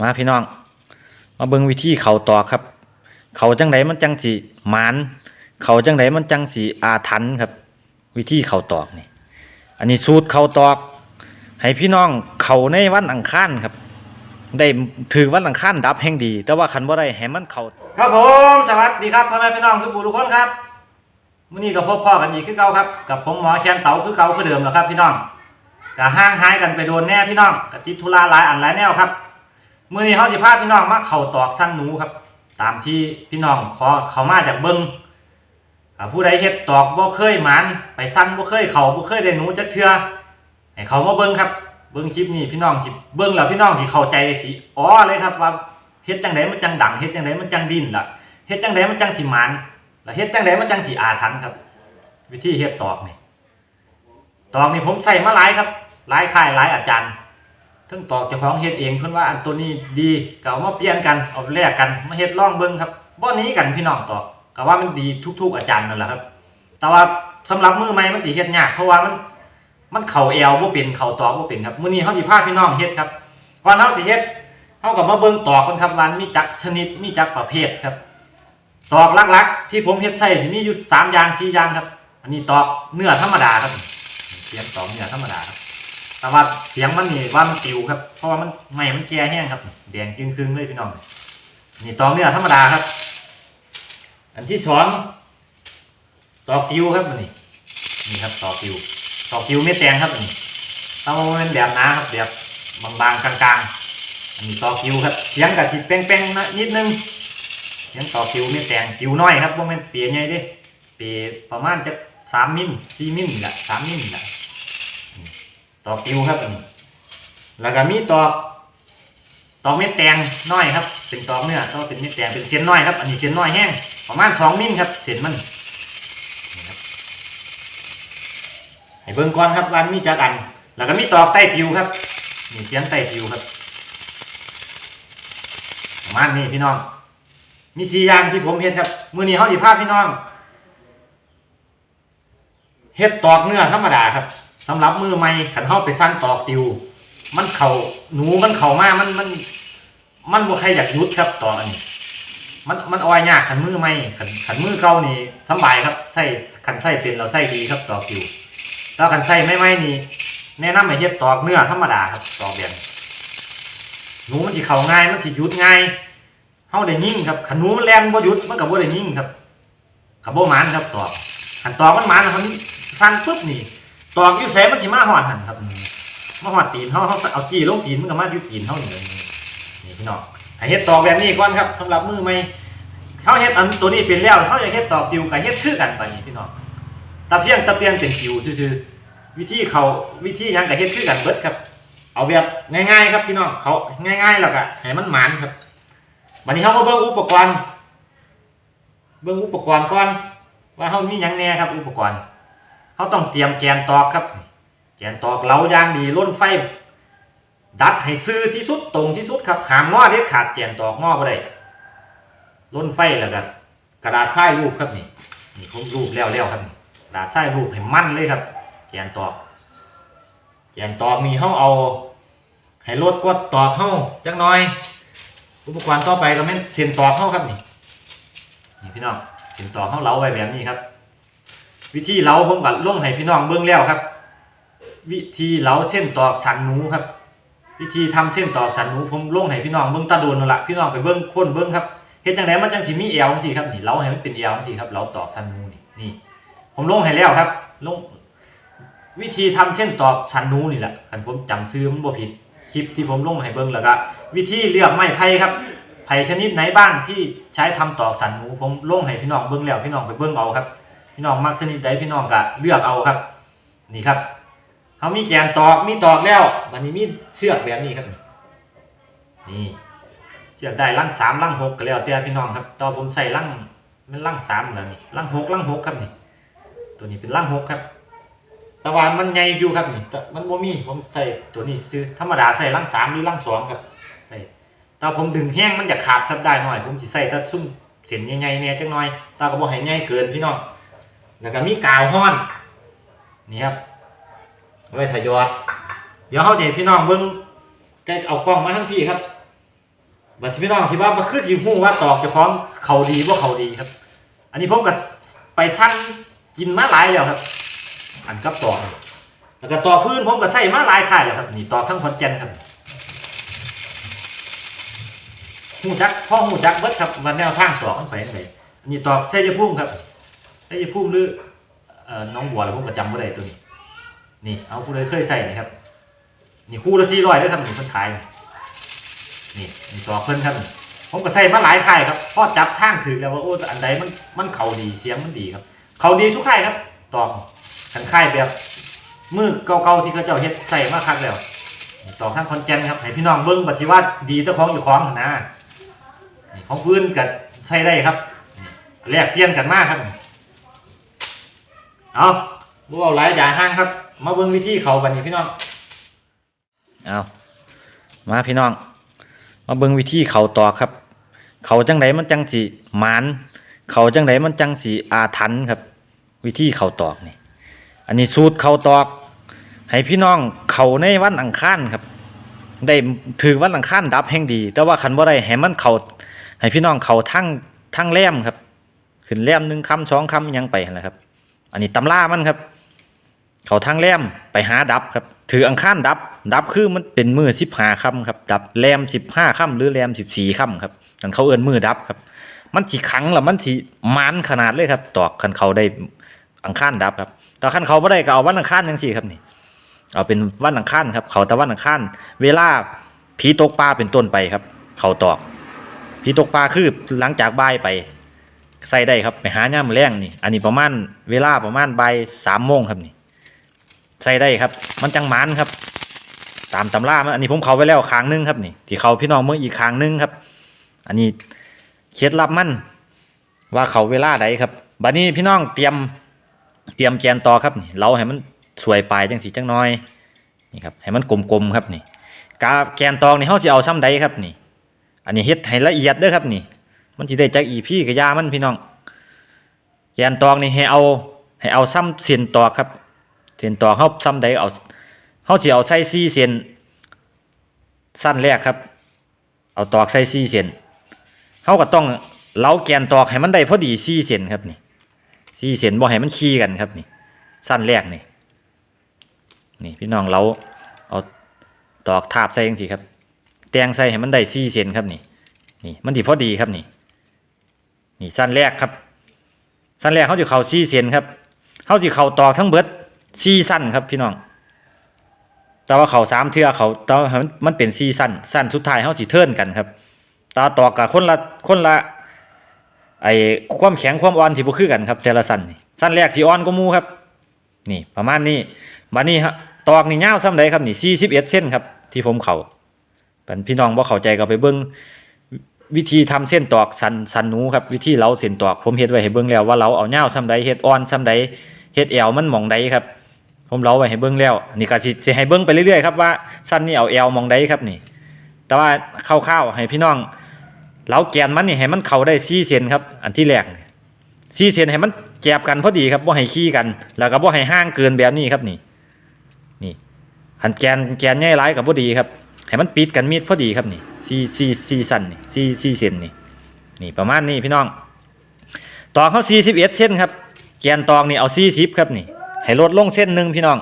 มาพี่น้อง มาเบิ่งวิธีเขาตอกครับ เขาจังไดมันจังสิหมาน เขาจังไดมันจังสิอาถรรพ์ครับ วิธีเขาตอกนี่ อันนี้สูตรเขาตอก ให้พี่น้องเขาในวันอังคารครับ ได้ถือวันอังคารดับแห่งดี แต่ว่าคันบ่ได้ให้มันเขาครับผมสวัสดีครับพ่อแม่พี่น้องทุกผู้ทุกคนครับมื้อนี้ก็พบพ่อกันอีกคือเก่าครับ กับผมหมอแคนเต๋าคือเก่าคือเดิมแล้วครับ พี่น้องก็ห่างหายกันไปโดนแน่พี่น้องก็ติดธุระหลายอันหลายแนวครับ มื่อนี้เขาสิพาพี่น้องมาเข่าตอกสั้นหนูครับ ตามที่พี่น้องขอเขามาจากเบิ้งผู้ใดเฮ็ดตอกบ่เคยหมันไปสั้นบ่เคยเข่าบ่เคยได้หนูจักเทื่อให้เขามาเบิ้งครับ เบิ้งคลิปนี้พี่น้องสิเบิ้งแล้วพี่น้องสิเข้าใจสิอ๋อเลยครับว่าเฮ็ดจังไดมันจังดังเฮ็ดจังไดมันจังดิ้นล่ะเฮ็ดจังไดมันจังสิหมันแล้วเฮ็ดจังไดมันจังสิอาถรรพ์ครับ วิธีเฮ็ดตอกนี่ตอกนี่ผมใส่มาหลายครับหลายค่ายหลายอาจารย์ ทั้งตอกเจ้าของเฮ็ดเองเพิ่นว่าอันตัวนี้ดีก็เอามาเปลี่ยนกันเอาแลกกันมาเฮ็ดลองเบิ่งครับบ่หนี้กันพี่น้องตอกก็ว่ามันดีทุก ๆ อาจารย์นั่นแหละครับ แต่ว่าสำหรับมือใหม่มันสิเฮ็ดยากเพราะว่ามันมันเข้าแอวบ่เป็นเข้าตอกบ่เป็นครับมื้อนี้เฮาสิพาพี่น้องเฮ็ดครับก่อนเฮาสิเฮ็ดเฮาก็มาเบิ่งตอกกันครับว่ามีจักชนิดมีจักประเภทครับ ตอกหลักๆที่ผมเฮ็ดใส่สิมีอยู่สามอย่างสี่อย่างครับ อันนี้ตอกเนื้อธรรมดาครับเสียงตอกเนื้อธรรมดาครับ แต่ว่าเสียงมันนี่ว่ามันติวครับ เพราะว่ามันไม่มันแก่แห้งครับ แดงจึงครึ่งเลยพี่น้อง นี่ตอกเนื้อธรรมดาครับ อันที่สองตอกติวครับอันนี่นี่ครับตอกติวตอกติวไม่แตงครับอันนี้ถ้ามันเป็นแบบหนาครับแบบบางๆกลางๆ อันนี้ตอกติวครับเสียงกับจิเป้งๆนะนิดนึงเสียงตอกติวไม่แตงติวน้อยครับว่ามันเปียใหญ่เดิเปียประมาณจะสามมิลสี่มิลนี่แหละสามมิลนี่แหละ ตอกติวครับอันนี้แล้วก็มีตอกตอกเม็ดแตงน้อยครับ เป็นตอกเนื้อตอกเป็นเม็ดแตงเป็นเส้นน้อยครับ อันนี้เส้นน้อยแห้งประมาณสองมิลครับเส้นมันนี่ครับให้เบิ่งก่อนครับวันมีจักอัน แล้วก็มีตอกใต้ติวครับนี่เสียงใต้ติวครับประมาณนี้พี่น้อง มีสี่อย่างที่ผมเฮ็ดครับมือนี้เฮาสิพาพี่น้องเฮ็ดตอกเนื้อธรรมดาครับ สำหรับมือใหม่ขันเฮาไปสั่งตอกติว มันเข่าหนูมันเข่ามากมันมัน มันบ่ใครอยากหยุดครับตอกอันนี้ มันมันออยยากขันมือใหม่ขันขันมือเก่านี่สบายครับใส่ขันใส่เป็นเราใส่ดีครับตอกติวแล้วขันใส่ไม่ไม่นี่แนะนำให้เฮ็ดตอกเนื้อธรรมดาครับตอกแบบนี้หนูมันสิเข่าง่ายมันสิหยุดง่ายเฮาได้ยิ่งครับขันหนูมันแล่นบ่หยุดมันก็บ่ได้ยิ่งครับกับบ่มานครับตอกขันตอกมันมานมันสั่นปุ๊บนี่ ตอกอยู่แสมันสิมาหอดหันครับมาหอดตีนเขาเขาเอาจี้ลงตีนมันก็มาอยู่ตีนเขาอย่างนี้นี่พี่น้องให้เฮ็ดตอกแบบนี้ก่อนครับสำหรับมือใหม่เขาเฮ็ดอันตัวนี้เป็นแล้วเขาอยากเฮ็ดตอกติวกับเฮ็ดคือกันปานนี้พี่น้องตะเพียงตะเพียงเป็นติวซื่อๆวิธีเขาวิธีหยังกับเฮ็ดคือกันเบิดครับ เอาแบบง่าย ๆ ครับพี่น้องเขาง่ายๆแล้วก็ให้มันหมานครับวันนี้เขามาเบิ่งอุปกรณ์ เบิ่งอุปกรณ์ก่อนว่าเขามีหยังแน่ครับอุปกรณ์ เขาต้องเตรียมแกนตอกครับ แกนตอกเหลายางดีล้นไฟ ดัดให้ซื่อที่สุดตรงที่สุดครับหามงอเด็ดขาดแกนตอกงอบ่ได้ล้นไฟแล้วก็กระดาษทรายรูปครับนี่นี่ผมรูปแล้วแล้วครับนี่กระดาษทรายรูปให้มั่นเลยครับ แกนตอก แกนตอกนี่เขาเอา ให้ลดกดตอกเขาจังหน่อย อุปกรณ์ต่อไปก็เป็นเส้นตอกเขาครับนี่นี่พี่น้องเส้นตอกเขาเหลาไว้แบบนี้ครับ วิธีเหลาผมก็ลงให้พี่น้องเบิ่งแล้วครับ วิธีเหลาเส้นตอกสันหนูครับ วิธีทำเส้นตอกสันหนูผมลงให้พี่น้องเบิ่งตาโดนนั่นละพี่น้องไปเบิ่งคนเบิ่งครับเฮ็ดจังไดมันจังสิมีเอวจังซี่ครับนี่เหลาให้มันเป็นเอวจังซี่ครับเหลาตอกสันหนูนี่นี่ ผมลงให้แล้วครับลงวิธีทำเส้นตอกสันหนูนี่แหละคันผมจำซื้อมันบ่ผิดคลิปที่ผมลงให้เบิ่งแล้วก็วิธีเลือกไม้ไผ่ครับไผ่ชนิดไหนบ้างที่ใช้ทำตอกสันหนูผมลงให้พี่น้องเบิ่งแล้วพี่น้องไปเบิ่งเอาครับ พี่น้องมักชนิดใดพี่น้องก็เลือกเอาครับ นี่ครับเขามีแกนตอกมีตอกแล้ววันนี้มีเชือกแบบนี้ครับ นี่เชือกได้ลั่งสามลั่งหกก็แล้วแต่พี่น้องครับตอนผมใส่ลั่งมันลั่งสามแล้วนี่ลั่งหกลั่งหกครับนี่ ตัวนี้เป็นลั่งหกครับแต่ว่ามันใหญ่อยู่ครับนี่มันบ่มีผมใส่ตัวนี้ซื้อธรรมดาใส่ลั่งสามหรือลั่งสองครับใส่แต่ผมดึงแห้งมันจะขาดครับได้หน่อย ผมสิใส่ถ้าซุ่มเส้นใหญ่ๆเนี่ยจังหน่อยตาก็บ่ให้ใหญ่เกินพี่น้อง แล้วก็มีกาวห้อน นี่ครับไว้ทยอด เดี๋ยวเขาจะให้พี่น้องเบิ้งใกล้เอากล้องมาทั้งพี่ครับบัดที่พี่น้องคิดว่ามันคือที่หูว่าตอกจะพร้อมเขาดีว่าเขาดีครับ อันนี้ผมก็ไปสั้นกินมาหลายแล้วครับ อันกับตอกแล้วก็ตอกพื้นผมก็ใช้มาหลายค่ายแล้วครับ นี่ตอกทั้งคอนเจนครับหูจักพ่อหูจักเบิดครับมันแนวทางตอกมันไปไหนอันนี้ตอกเส้ยพุ่มครับ เส้ยพุ่มหรือเอ่อน้องบัวอะไรผมก็จำไม่ได้ตัวนี้นี่เอาผู้ใดเคยใส่นะครับ นี่คู่ละสี่ร้อยได้วยครับหนึ่งคนขายนี่นี่ตอกเพิ่นครับผมก็ใส่มาหลายค่ายครับพอจับทางถือแล้วว่าโอ้อันใดมันมันเข่าดีเสียงมันดีครับ เข่าดีทุกค่ายครับตอกขันค่ายแบบมือเก่าๆที่เขาเจ้าเฮ็ดใส่มาคักแล้วนี่ตอกทางคอนเจนครับให้พี่น้องเบิ้งปฏิวัติดีเจ้าของอยู่ของนะนี่ของพื้นกับใช้ได้ครับนี่แลกเปลี่ยนกันมากครับ เอาบ่เอาหลายอย่างห้างครับ มาเบิ้งวิธีเขาบัดนี้พี่น้อง เอามาพี่น้อง มาเบิ่งวิธีเขาตอกครับ เขาจังไดมันจังสีหมาน เขาจังไดมันจังสีอาถรรพ์ครับ วิธีเขาตอกนี่อันนี้สูตรเขาตอก ให้พี่น้องเขาในวันอังคารครับ ได้ถือวันอังคารดับแห่งดี แต่ว่าคันบ่ได้ให้มันเขาให้พี่น้องเขาทั้งทั้งแรมครับ ขึ้นแรมหนึ่งคำสองคำยังไปนะครับ อันนี้ตำรามันครับ เขาทั้งแรมไปหาดับครับ ถืออังคารดับ ดับคือมันเป็นมือสิบห้าค่ำครับ ดับแรมสิบห้าค่ำหรือแรมสิบสี่ค่ำครับกันเขาเอินมือดับครับ มันสีขังแล้วมันสีมันขนาดเลยครับ ตอกคันเขาได้อังคารดับครับแต่คันเขาไม่ได้ก็เอาวันอังคารยังสี่ครับนี่ เอาเป็นวันอังคารครับ เขาแต่วันอังคารเวลาผีตกปลาเป็นต้นไปครับ เขาตอกผีตกปลาคือหลังจากบ่ายไป ใส่ได้ครับไปหาย่ามแรงนี่ อันนี้ประมาณเวลาประมาณบ่ายสามโมงครับนี่ ใส่ได้ครับ มันจังหมันครับ ตามตำรามันอันนี้ผมเขาไว้แล้วครั้งหนึงครับนี่ ที่เขาพี่น้องเมื่ออีกครั้งหนึงครับ อันนี้เคล็ดลับมันว่าเขาเวลาใดครับบัดนี้พี่น้องเตรียมเตรียมแกนต่อครับนี่เราให้มันสวยปลายจังสีจังน้อยนี่ครับให้มันกลมๆครับนี่กาแกนตองนี่เฮาสิเอาซ้ำใดครับนี่ อันนี้เฮ็ดให้ละเอียดเด้อครับนี่ มันสิได้จากอีพี่กับยามันพี่น้องแกนตองนี่ให้เอาให้เอาซ้ำเส้นตอกครับเส้นตอกเฮาซ้ำใดเอาเฮาสิเอาใส่4เส้นสั้นแรกครับ เอาตอกใส่4เส้นเฮาก็ต้องเล้าแกนตอกให้มันได้พอดี4เส้นครับนี่4เส้นบ่ให้มันขี้กันครับนี่ สั้นแรกนี่นี่พี่น้องเราเอาตอกทาบใส่จังซี่ครับแตงใส่ให้มันได้4เส้นครับนี่นี่มันสิพอดีครับนี่ นี่สั้นแรกครับ สั้นแรกเขาจะเข่า4เส้นครับเขาจะเข่าตอกทั้งเบิดสี่สั้นครับพี่น้อง แต่ว่าเข่าสามเทือเขาแต่ว่ามันมันเป็นสี่สั้นสั้นสุดท้ายเขาสิเทิร์นกันครับตาตอกกับคนละคนละไอ้ความแข็งความอ่อนที่บ่คือกันครับ แต่ละสั้นนี่สั้นแรกที่อ่อนก็มูครับ นี่ประมาณนี้บัดนี้ฮะตอกนี่ยาวซ้ำใดครับนี่41เส้นครับ ที่ผมเขาเป็นพี่น้องบ่เข้าใจก็ไปเบิ่ง วิธีทำเส้นตอกสันสันหนูครับวิธีเล้าเส้นตอกผมเฮ็ดไว้ให้เบิ่งแล้วว่าเราเอายาซ้ำใดเฮ็ดอ่อนซ้ำใดเฮ็ดแอวมันหมองใดครับ ผมเล่าไว้ให้เบิ่งแล้วนี่ก็สิสิให้เบิ่งไปเรื่อยๆครับว่าสั้นนี่เอาแอวมองใดครับนี่ แต่ว่าคร่าวๆให้พี่น้องเล้าแกนมันนี่ให้มันเข้าได้4เซนครับ อันที่แรกนี่4เซนให้มันแกบกันพอดีครับบ่ให้ขี้กัน แล้วก็บ่ให้ห่างเกินแบบนี้ครับนี่ นี่หันแกนแกนใหญ่หลายก็บ่ดีครับ ให้มันปิดกันมิดพอดีครับนี่4 4 4สั้นนี่4 4เซนนี่นี่ประมาณนี้พี่น้องตอกเขา41เส้นครับแกนตองนี่เอาสี่สิบครับนี่ ให้ลดลงเส้นหนึ่งพี่น้อง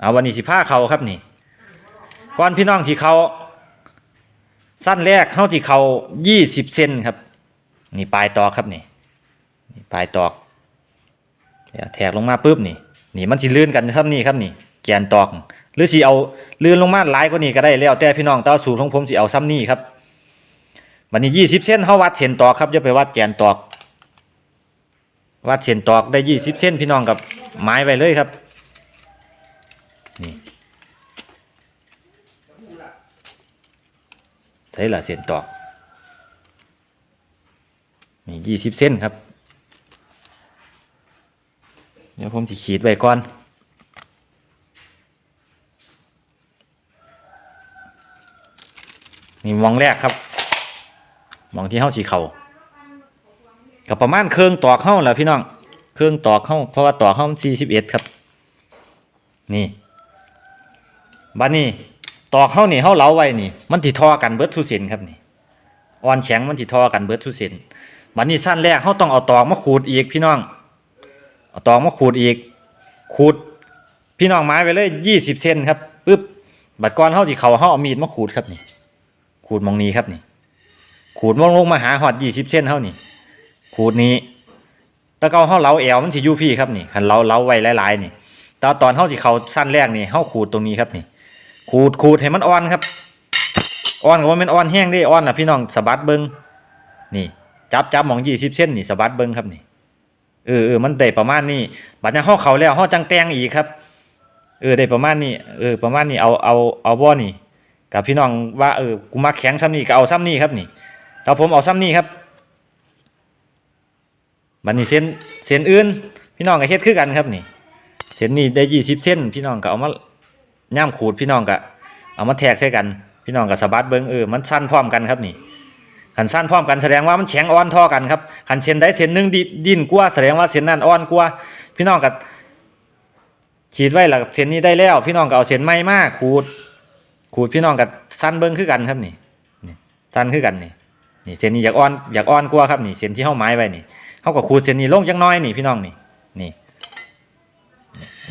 เอาวันนี้สิผ้าเขาครับนี่ก่อนพี่น้องที่เขาสั้นแรกเข้าที่เขายี่สิบเซนครับ นี่ปลายตอกครับนี่นี่ปลายตอกแทกลงมาปุ๊บนี่ นี่มันสิลื่นกันครับนี่ครับนี่ แกนตอก หรือสิเอาลื่นลงมาหลายกว่านี้ก็ได้แล้วแต่พี่น้องแต่ว่าสูตรของผมสิเอาซ้ำนี่ครับวันนี้ยี่สิบเส้นเขาวัดเส้นตอกครับอย่าไปวัดแกนตอก วัดเส้นตอกได้ยี่สิบเส้นพี่น้องกับไม้ไว้เลยครับนี่ใช่ละเส้นตอกนี่ยี่สิบเส้นครับ เดี๋ยวผมจะขีดไว้ก่อน นี่มองแรกครับมองที่เฮ้าสีเขากับประมาณเครื่องตอกเข้าแหละพี่น้องเครื่องตอกเข้าเพราะว่าตอกเข้าสี่สิบเอ็ดครับ นี่บัดนี้ตอกเฮานี่เฮาเล้าไว้นี่ มันสิทอกันเบิร์ดทุเส้นครับนี่อ่อนแข็งมันสิทอกันเบิร์ดทุเส้นบัดนี้สั้นแรกเฮาต้องเอาตอกมาขูดอีกพี่น้องเอาตอกมาขูดอีกขูดพี่น้องไม้ไปเลย20เซนครับปึ๊บบัดก่อนเฮาสิเข้าเฮาเอามีดมาขูดครับนี่ ขูดมองนี้ครับนี่ ขูดมองลงมาหาฮอด20เซนเฮานี่ขูดนี้ตะเกาเฮาเล้าแอวมันสิยูพี่ครับนี่คันเล้าเล้าไว้หลายๆนี่แต่ตอนเฮาสิเขาสั้นแรกนี่เฮาขูดตรงนี้ครับนี่ ขูดขูดให้มันอ่อนครับอ่อนก็ว่ามันอ่อนแห้งเด้อ่อนล่ะพี่น้องสะบัดเบิ่งนี่ จับจับมอง20เส้นนี่สะบัดเบิ่งครับนี่เออเออมันได้ประมาณนี้บัดนี้เฮาเขาแล้วเฮาจังแตงอีกครับ เออได้ประมาณนี้เออประมาณนี้เอาเอาเอาบ่นี่ กับพี่น้องว่าเออกูมาแข็งซ้ำนี่ก็เอาซ้ำนี่ครับนี่แต่ผมเอาซ้ำนี่ครับบัดนี้เส้นเส้นอื่น พี่น้องก็เฮ็ดคือกันครับนี่เส้นนี้ได้20เส้น พี่น้องก็เอามาย่ามขูดพี่น้องก็เอามาแทกใส่กัน พี่น้องก็สะบัดเบิ่งเออมันสั้นพร้อมกันครับนี่ขันสั้นพร้อมกันแสดงว่ามันแข็งอ่อนท่อกันครับขันเส้นใดเส้นหนึ่งดิดิ้นกว่าแสดงว่าเส้นนั้นอ่อนกว่าพี่น้องก็ขีดไว้แล้วเส้นนี้ได้แล้ว พี่น้องก็เอาเส้นใหม่มาขูด ขูดพี่น้องก็สั้นเบิ่งคือกันครับนี่นี่สั้นคือกันนี่นี่เส้นนี้อยากอ่อนอยากอ่อนกว่าครับนี่เส้นที่เฮาหมายไว้นี่เฮาก็ขูดเส้นนี้ลงจังน้อยนี่พี่น้องนี่นี่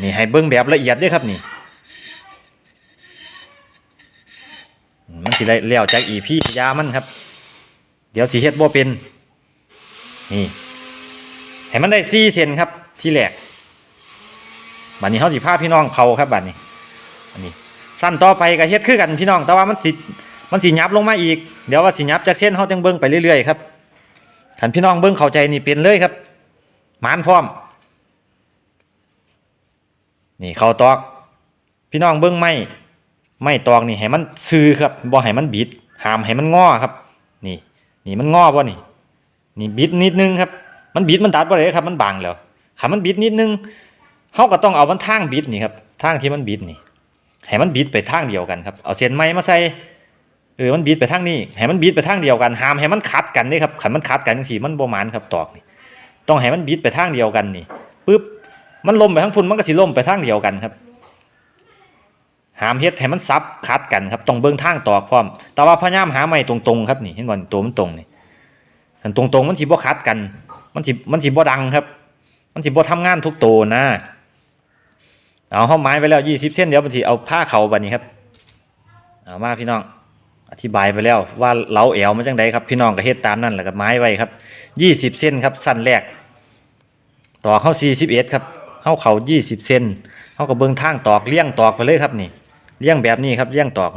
นี่ให้เบิ่งแบบละเอียดด้วยครับนี่มันสิได้แล้วจากอีพี่ยามันครับ เดี๋ยวสิเฮ็ดบ่เป็นนี่ให้มันได้สี่เซนครับที่แรกบัดนี้เฮาสิพาพี่น้องเผาครับบัดนี้อันนี้ สั้นต่อไปก็เฮ็ดคือกันพี่น้อง แต่ว่ามันสิมันสิยับลงมาอีก เดี๋ยวว่าสิยับจากเส้นเฮาจังเบิ่งไปเรื่อยๆครับคันพี่น้องเบิ่งเข้าใจนี่เป็นเลยครับหมานพร้อม นี่เขาตอก พี่น้องเบิ้งไม่ไม่ตอกนี่ให้มันซื้อครับบ่ให้มันบิดหามให้มันงอครับ นี่ นี่มันงอบ่นี่ นี่บิดนิดนึงครับ มันบิดมันดัดบ่ได้ครับ มันบางแล้วถ้ามันบิดนิดนึงเฮาก็ต้องเอามันทางบิดนี่ครับทางที่มันบิดนี่ ให้มันบิดไปทางเดียวกันครับเอาเส้นไม้มาใส่เออมันบิดไปทางนี้ให้มันบิดไปทางเดียวกันหามให้มันคัดกันนี่ครับขันมันคัดกันจังซี่มันบมานครับตอกนี่ต้องให้มันบิดไปทางเดียวกันนี่ปึ๊บมันลมไปทั้งพุ่นมันก็สิลมไปทางเดียวกันครับ หามเฮ็ดให้มันซับคัดกันครับต้องเบิ่งทางตอกพร้อม แต่ว่าพยายามหาไม้ตรงๆครับนี่เห็นบ่ตัวมันตรงนี่ถ้าตรงๆมันสิบ่คัดกัน มันสิมันสิบ่ดังครับ มันสิบ่ทำงานทุกตัวนะ เอาเฮาไม้ไปแล้ว20เส้นเดี๋ยวบางทีเอาผ้าเขาบัดนี้ครับเอามาพี่น้อง อธิบายไปแล้วว่าเล้าแอวมันจังไดครับพี่น้องก็เฮ็ดตามนั่นแหละครับไม้ไว้ครับ20เส้นครับสั้นแรกตอกเข้า41ครับเข้าเขา20เซนเข้ากับเบิ้งทางตอกเลี้ยงตอกไปเลยครับนี่เลี้ยงแบบนี้ครับเลี้ยงตอก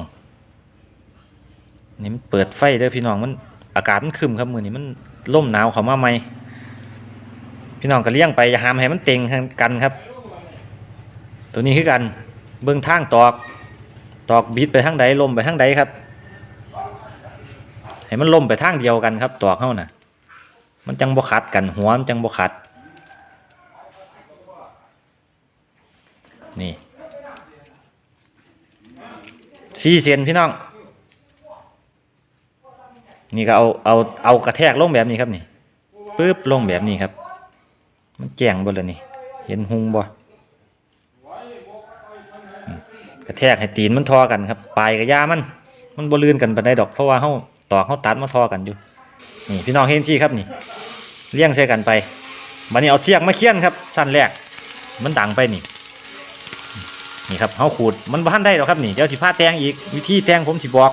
นี่มันเปิดไฟเด้อพี่น้องมันอากาศมันคึมครับมือนี้มันล่มหนาวเข้ามาใหมพี่น้องก็เลี้ยงไปอย่าหามให้มันเต็งกันครับ ตัวนี้คือกันเบิ้องทางตอก ตอกบิดไปทางใดลมไปทางใดครับ ให้มันลมไปทางเดียวกันครับ ตอกเข้าน่ะ มันจังบ่ขัดกันหัวมันจังบ่ขัด นี่สี่เซนพี่น้อง นี่ก็เอาเอาเอากระแทกลงแบบนี้ครับนี่ปึ๊บลงแบบนี้ครับ มันแจ้งบ่เลยนี่ เห็นหุงบ่อืม กระแทกให้ตีนมันทอกันครับปลายกับยามัน มันบลื่นกันไปานใดอกเพราะว่าเฮาตอกเฮาตัดมาทอกันอยู่นี่พี่น้องเห็นสิครับนี่เลี้ยงใส่กันไปบัดนี้เอาเสียกมาเคี่ยนครับสั้นแรกมันดังไปนี่นี่ครับเฮาขูดมันบ่ทันได้หรอกครับนี่เดี๋ยวสิพาแตงอีกวิธีแตงผมสิบอก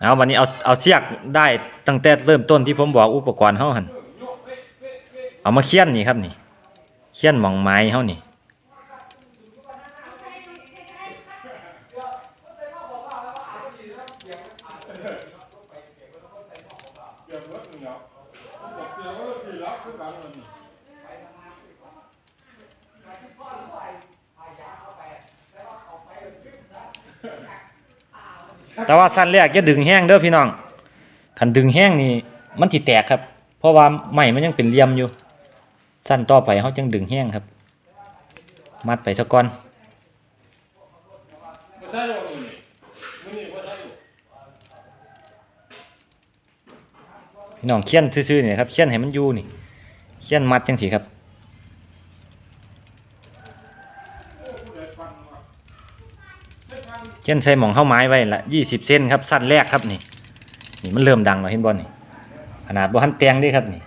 เอาวันนี้เอาเอาเชือกได้ตั้งแต่เริ่มต้นที่ผมบอกอุปกรณ์เฮาหันเอามาเคี่ยนนี่ครับนี่ เคี่ยนหมองไม้เฮานี่แต่ว่าสั้นแรกอย่าดึงแห้งเด้อพี่น้องคันดึงแห้งนี่มันสิแตกครับ เพราะว่าไม้มันยังเป็นเหลี่ยมอยู่ สั้นต่อไปเฮาจึงดึงแห้งครับ มัดไปซะก่อนบ่ใช่หรอกมื้อนน่อกพี่น้องเคี่ยนซื่อๆนี่ครับเคี่ยนให้มันอยู่นี่เคี่ยนมัดจังสิครับเช่นใส่หมองเข้าไม้ไว้ละยี่สิบเซนครับสั้นแรกครับนี่นี่มันเริ่มดังแล้วเห็นบอลนี่ขนาดบ่ทันแตงด้ครับนี่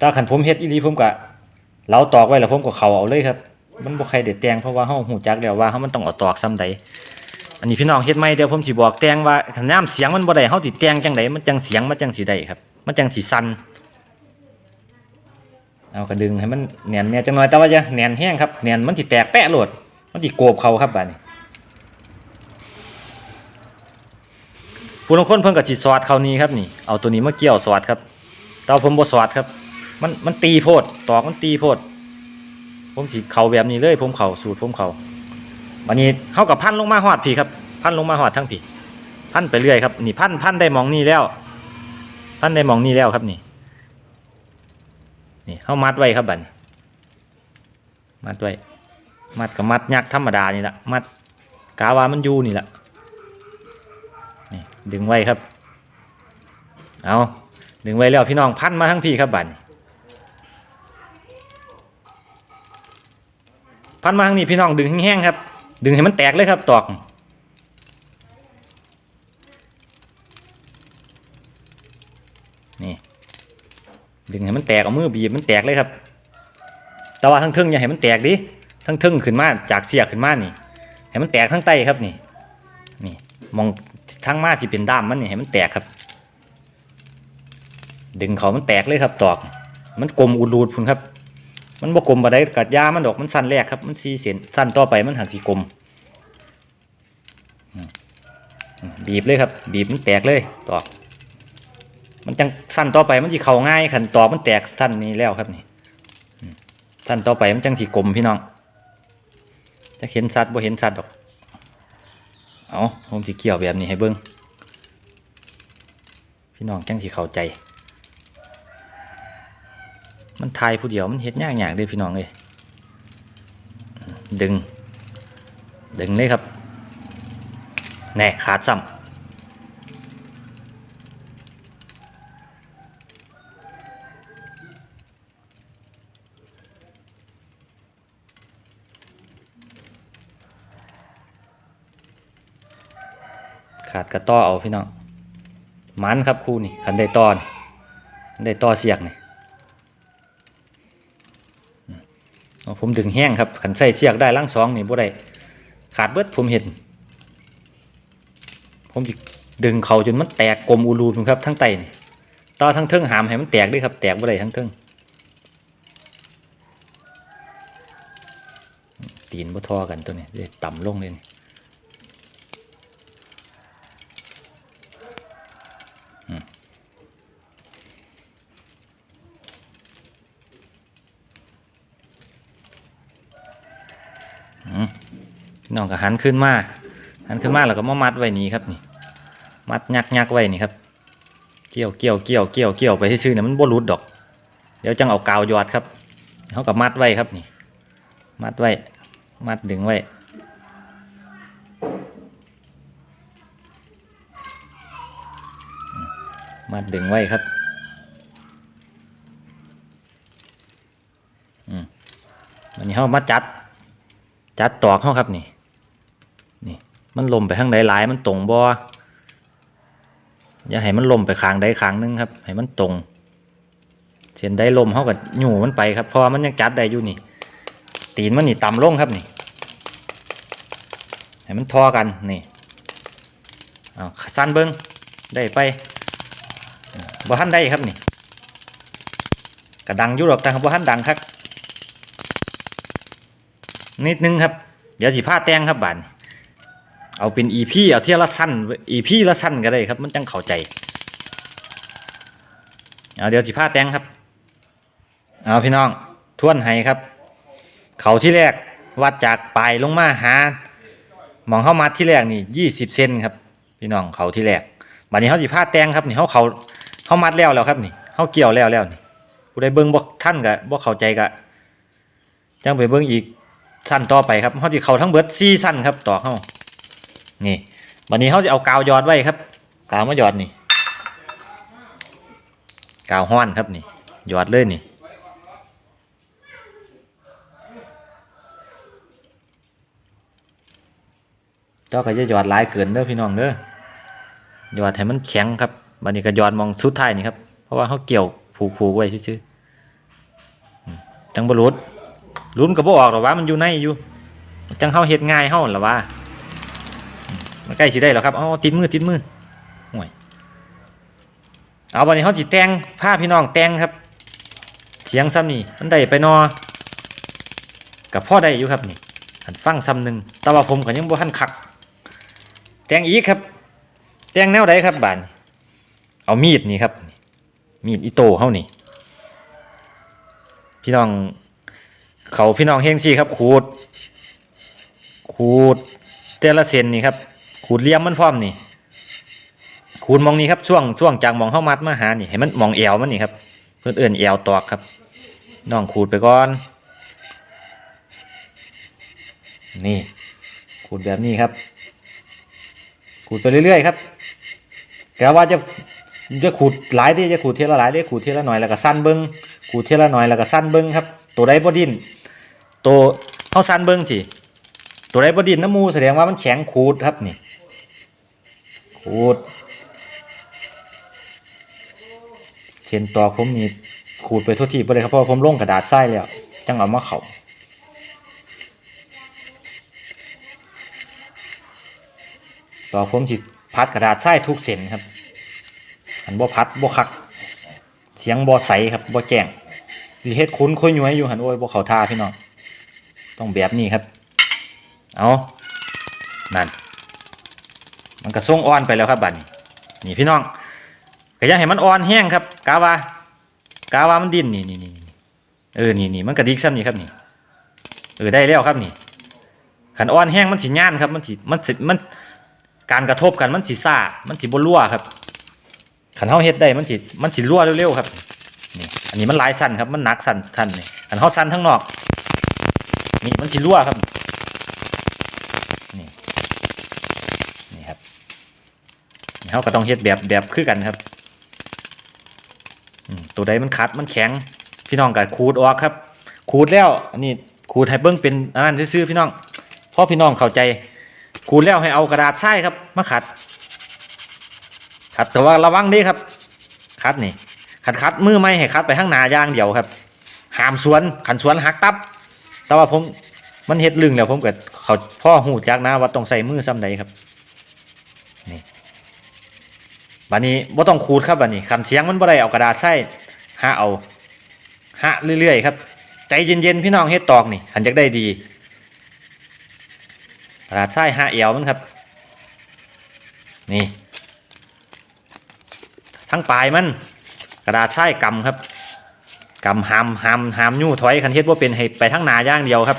ถ้าขันผมเฮ็ดอีหลีผมก็เหลาตอกไว้แล้วผมก็เขาเอาเลยครับ มันบ่ใครได้แตงเพราะว่าเฮาฮู้จักแล้วว่าเฮามันต้องเอาตอกซ้ำใดอันนี้พี่น้องเฮ็ดใหม่เดี๋ยวผมสิบอกแตงว่าคันยามเสียงมันบ่ได้เฮาสิแตงจังไดมันจังเสียงมันจังสิได้ครับ มันจังสิสั่นเอากระดึงให้มันแน่นแน่จังน้อยแต่ว่าอย่าแน่นแห้งครับแน่นมันสิแตกแปะโหลด มันสิโกบเขาครับบัดนี้ผู้ลงคนเพิ่นก็สิสอดเขานี้ครับนี่ เอาตัวนี้มาเกี่ยวสอดครับแต่ว่าผมบ่สอดครับ มันมันตีโพดตอกมันตีโพด ผมสิเข้าแบบนี้เลยผมเข้าสูตรผมเข้าวันนี้เฮากับพันลงมาฮอดพี่ครับพันลงมาฮอดทั้งพี่พันไปเรื่อยครับนี่พันพันได้มองนี่แล้ว พันได้มองนี่แล้วครับนี่นี่เฮามัดไว้ครับบัดนี้มัดไว้มัดกับมัดยักธรรมดานี่แหละมัดกาวามันอยู่นี่แหละนี่ดึงไว้ครับเอาดึงไว้แล้วพี่น้องพันมาทั้งพี่ครับบัดนี้ พันมาทั้งนี้พี่น้องดึงแห้งๆครับ ดึงให้มันแตกเลยครับตอกนี่ดึงให้มันแตกเอามือบีบมันแตกเลยครับ แต่ว่าทั้งทึ่งอย่าให้มันแตกดิทั้งทึ่งขึ้นมาจากเสียขึ้นมานี่ให้มันแตกทั้งใต้ครับนี่ นี่มองทั้งมาที่เป็นด้ามมันนี่ให้มันแตกครับ ดึงเขามันแตกเลยครับตอก มันกลมอุดรูดพุ่นครับ มันบกลมบ่ได้กัดยามันดอกมันสั้นแรกครับ มันสีเส้นสั้นต่อไปมันหันสีกลมบีบเลยครับ บีบมันแตกเลยตอกมันจังสั้นต่อไปมันสิเข้าง่ายขันตอกมันแตกสั้นนี้แล้วครับนี่สั้นต่อไปมันจังสีกลมพี่น้อง จะเห็นสัตว์บ่เห็นสัตว์ดอก เอาผมสิเกี่ยวแบบนี้ให้เบิ้งพี่น้องจังสิเข้าใจ มันทายผู้เดียวมันเฮ็ดยากยากเลยพี่น้องเลยดึง ดึงเลยครับแน่ขาดซ้ำขาดกระต้อเอาพี่น้องมันครับคู่นี่ขันได้ตอนได้ต่อเสียกนี่ อ๋อ ผมดึงแห้งครับขันใส่เชือกได้ล่างสองนี่บ่ได้ขาดเบิดผมเห็น ผมจิดึงเขาจนมันแตกกลมอูรูนครับทั้งไตนี่ต่อทั้งเทิงหามให้มันแตกด้วยครับ แตกบ่ได้ทั้งเทิงตีนบ่ทอกันตัวนี้เดี๋ยวต่ำลงเลยนี่อืม อืมพี่ น้องก็หันขึ้นมาหันขึ้นมาแล้วก็มามัดไว้นี่ครับนี่มัดยักยักไว้นี่ครับ เกี่ยวเกี่ยวเกี่ยวเกี่ยวเกี่ยวไปซื่อๆเนี่ยมันบ่หลุดดอก เดี๋ยวจังเอากาวยอดครับเขาก็มัดไว้ครับนี่ มัดไว้ มัดดึงไว้มัดดึงไว้ครับอืมวันนี้เขามาจัด จัดตอกเขาครับนี่ มันลมไปข้างใดหลายมันตรงบ่อย่าให้มันลมไปข้างใดข้างหนึงครับ ให้มันตรงเส้นใดลมเขาก็หยู่มันไปครับพราะว่ามันยังจัดได้อยู่นี่ ตีนมันนี่ต่ำลงครับนี่ ให้มันทอกันนี่เอาสั้นเบิ้งได้ไปบ่ทันได้ครับนี่กระดังยู่หรอกแต่บ่ทันดังครับนิดนึงครับ เดี๋ยวสิผ้าแตงครับบาน เอาเป็นอีพี่เอาเที่ยละสั้นอีพี่ละสั้นก็ได้ครับ มันจังเข้าใจเอาเดี๋ยวสิผ้าแตงครับ เอาพี่น้องทวนให้ครับ เขาที่แรกวัดจากปลายลงมาหาหมองเข้ามาที่แรกนี่ยี่สิบเซนครับ พี่น้องเขาที่แรกบัดนี้เขาสิผ้าแตงครับนี่เขาเขาเขามัดแล้วแล้วครับนี่เขาเกี่ยวแล้วแล้วนี่ผู้ใดเบิ่งบ่ท่านกะบ่เข้าใจกะจังไปเบิ่งอีกสั้นต่อไปครับเขาจะเขาทั้งเบิดซี่สั้นครับต่อเข้า นี่วันนี้เขาจะเอากาวยอดไว้ครับ กาวมายอดนี่ กาวห้อนครับนี่ยอดเลยนี่เจ้าก็จะยอดหลายเกินเด้อพี่น้องเด้อยอดให้มันแข็งครับบัดนี้ก็ยอดมองสุดท้ายนี่ครับ เพราะว่าเขาเกี่ยวผูกๆไว้ซื่อๆจังบ่หลุดลุ้นก็บ่ออกหรอว่ามันอยู่ในอยู่จังเฮาเฮ็ดง่ายเฮาหั่นล่ะว่า มันใกล้สิได้แล้วครับเอติดมือติดมือห่วยเอาบัดนี้เฮาสิแต่งพาพี่น้องแตงครับ เถียงซ้ำนี่มันได้ไปนอกับพ่อได้อยู่ครับนี่หันฟังซ้ำหนึ่งแต่ว่าผมก็ยังบ่ทันคัก แตงอีกครับ แตงแนวใดครับบานเอามีดนี่ครับ มีดอิโต้เฮานี่ พี่น้อง เขาพี่น้องเฮงซี่ครับขูดขูดแต่ละเส้นนี่ครับ ขูดเลี่ยมมันพร้อมนี่ขูดมองนี้ครับช่วงช่วงจากมองเข้ามัดมาหานี่ให้มันมองเอวมันนี่ครับเพื่อนเอื่นเอวตอกครับน้องขูดไปก่อน นี่ขูดแบบนี้ครับขูดไปเรื่อยๆครับแต่ว่าจะจะขูดหลายเดิจะขูดเทละหลายเดิขูดเทละหน่อยแล้วก็สั้นเบิ้งขูดเทละหน่อยแล้วก็สั้นเบิ้งครับ ตัวใดบ่ดินตัวเข้าสั้นเบิ้งสิตัวใดบ่ดินน้ำมูแสดงว่ามันแข็งขูดครับนี่ ขูด เช่นตอกผมนี่ขูดไปทั่วที่ไปเลยครับเพราะว่าผมลงกระดาษทรายแล้ว จังเอามาเขาตอกผมสิพัดกระดาษทรายทุกเส้นครับอันบ่พัดบ่คัก เสียงบ่ใสครับบ่แจ้งสิเฮ็ดคุ้นคุยย้วยอยู่หันโอ้ยบ่เข้าท่าพี่น้องต้องแบบนี้ครับ เอานั่น มันก็ส่งอ่อนไปแล้วครับบัดนี้นี่พี่น้องก็อยังให้มันอ่อนแห้งครับกาวากาวามันดิ้นนี่นี่นี่นี่เออนี่นี่มันกระดิกซ้ำนี่ครับนี่เออได้แล้วครับนี่ขันอ่อนแห้งมันสิย่านครับมันสิมันสิมันการกระทบกันมันสิซ่ามันสิบ่รั่วครับขันเฮาเฮ็ดได้มันสิมันสิรั่วเร็วๆครับนี่อันนี้มันลายสั้นครับมันหนักสั้นสั้นนี่ขันเฮาสั้นทั้งนอก นี่มันสิรั่วครับนี่นี่ครับนี่ เฮาก็ต้องเฮ็ดแบบแบบคือกันครับตัวใดมันคัดมันแข็ง พี่น้องก็ขูดออกครับขูดแล้วนนี้ขูดให้เบิ้งเป็นอันนั้นซื่อๆพี่น้องเพราะพี่น้องเข้าใจขูดแล้วให้เอากระดาษทรายครับมาขัด ขัดแต่ว่าระวังเด้ครับคัดนี่ขัดคัดมือไม่ให้คัดไปข้างหน้าย่างเดียวครับหามสวนขันสวนหักตับ แต่ว่าผมมันเฮ็ดลึงแล้วผมก็เขาพ่อหูจักนะว่าต้องใส่มือซ้ำใดครับ บัดนี้บ่ต้องขูดครับบัดนี้คันเสียงมันบ่ได้เอากระดาษใส่หาเอาหาเรื่อยๆครับ ใจเย็นๆพี่น้องเฮ็ดตอกนี่ขันจักได้ดีกระดาษใส่หาเอวมันครับ นี่ ทั้งปลายมัน กระดาษใส่กำครับกำหามหามหามยู่ถอยขันเฮ็ดว่าเป็นให้ไปทั้งหนาอย่างเดียวครับ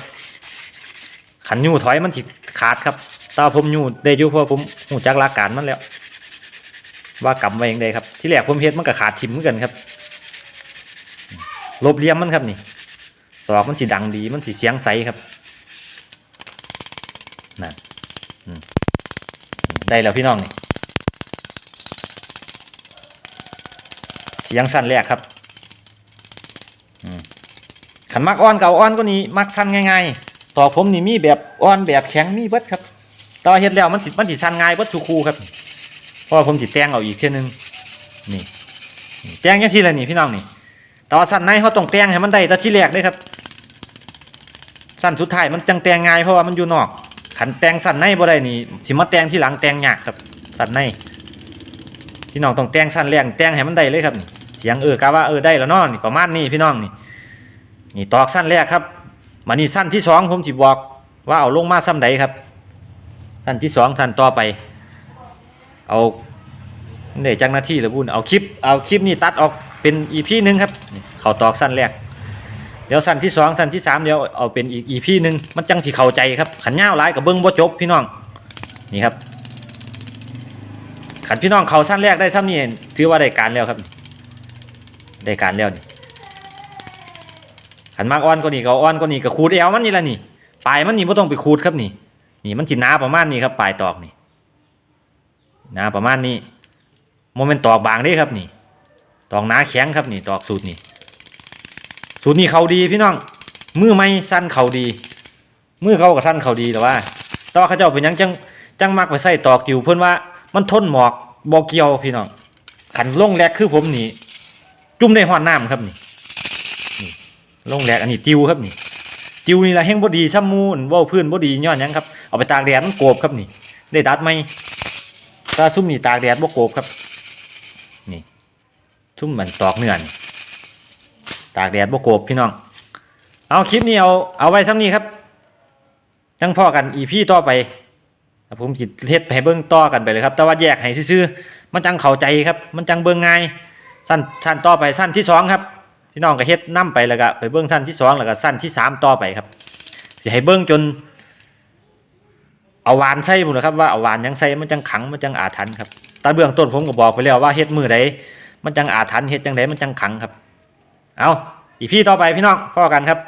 ขันยู่ถอยมันสิขาดครับตาผมยู่ได้อยู่เพราะผมหูจักหลักการมันแล้ว ว่ากำไว้ยังไงครับ ที่แรกผมเฮ็ดมันก็ขาดทิมเหมือนกันครับลบเลี่ยมมันครับนี่ตอกมันสีดังดีมันสีเสียงใสครับนั่นได้แล้วพี่น้องนี่เสียงสั้นแรกครับขันมักอ่อนเก่าอ่อนก็นี้มักสั้นง่ายๆตอกผมนี่มีแบบอ่อนแบบแข็งมีเบิดครับแตอเฮ็ดแล้วมันสิมันสิสั้นง่ายเบิดทุกคู่ครับ เพราะผมสิแต่งเอาอีกเท่ยนึงนี่แต่งยังทีละนี่พี่น้องนี่แต่ว่าสั้นในเขาต้องแต่งให้มันได้แตที่แรกเลยครับ สั้นสุดท้ายมันจังแตงง่ายเพราะว่ามันอยู่นอกขันแตงสั้นในบ่ได้นี่สิมาแตงที่หลังแตงยากครับสั้นในพี่น้องต้องแตงสั้นแรกแตงให้มันได้เลยครับนี่เสียงเออกะว่าเออได้แล้วนาะนี่ประมาณนี้พี่น้องนี่นี่ตอกสั้นแรกครับมานี่สั้นที่สองผมสิบอกว่าเอาลงมาซ้ำใดครับสั้นที่สองสั้นต่อไป เอาเนี่ยจังหน้าที่หรือบุญเอาคลิปเอาคลิปนี้ตัดออกเป็นอีพีหนึ่งครับ เขาตอกสั้นแรก เดี๋ยวสั้นที่สองสั้นที่สามเดี๋ยวเอาเป็นอีกอีพีหนึ่งมันจังสิเข้าใจครับขันย่าวร้ายกับเบิ้งบ่จบพี่น้องนี่ครับขันพี่น้องเขาสั้นแรกได้ซ้ำนี่ถือว่าได้การแล้วครับ ได้การแล้วนี่ขันมากอ้อนก็นี่ก็อ้อนก็นี่ก็ขูดเอวมันนี่ละนี่ปลายมันนี่ไม่ต้องไปขูดครับนี่ นี่มันจิหนาประมาณนี้ครับปลายตอกนี่ นะประมาณนี้โมเมนต์ตอกบางด้ครับนี่ ตอกหนาแข็งครับนี่ตอกสูตรนี่สูตรนี้เขาดีพี่น้องมือไม่สั้นเขาดีมือเขากับสั้นเขาดีแต่ว่าแตว่าเขาเจ้าเป็นยังจังจังมักไปใส่ตอกติวเพิ่อนว่ามันทนหมอกบ่เกียวพี่น้องขันลงแรกคือผมนี่จุ่มในหอนน้ำครับนี่นี่ลงแรกอันนี้ติวครับนี่ติวนี่ละแห้งบดีช้ำมูนว้าพื้นบดีย้อนยังครับเอาไปตากแดดมันโกบครับนี่ ได้ดัดไหม ถ้าซุ่มนี่ตากแดดบ่โกบครับ นี่ซุ่มมันตอกเนื้อนี่ตากแดดบ่โกบพี่น้อง เอาคลิปนี้เอาเอาไว้ซ้ำนี้ครับยังพ่อกันอีพี่ต่อไปผมจิตเฮ็ดให้เบิ่งต่อกันไปเลยครับ แต่ว่าแยกให้ซื่อๆมันจังเข้าใจครับ มันจังเบิ่งง่ายสั้นสั้นต่อไปสั้นที่สองครับพี่น้องก็เฮ็ดนํไปแล้วก็ไปเบิ่งสั้นที่สองแล้วก็สั้นที่สามต่อไปครับสิให้เบิ่งจน เอาวานใส่พุ่นะครับว่าเอาวานยังใส่มันจังขังมันจังอาถรรพ์ครับตาเบื้องต้นผมก็บอกไปแล้วว่าเฮ็ดมือใดมันจังอาถรรพ์เฮ็ดจังไดมันจังขังครับ เอาอีพี่ต่อไปพี่น้องพ่อกันครับ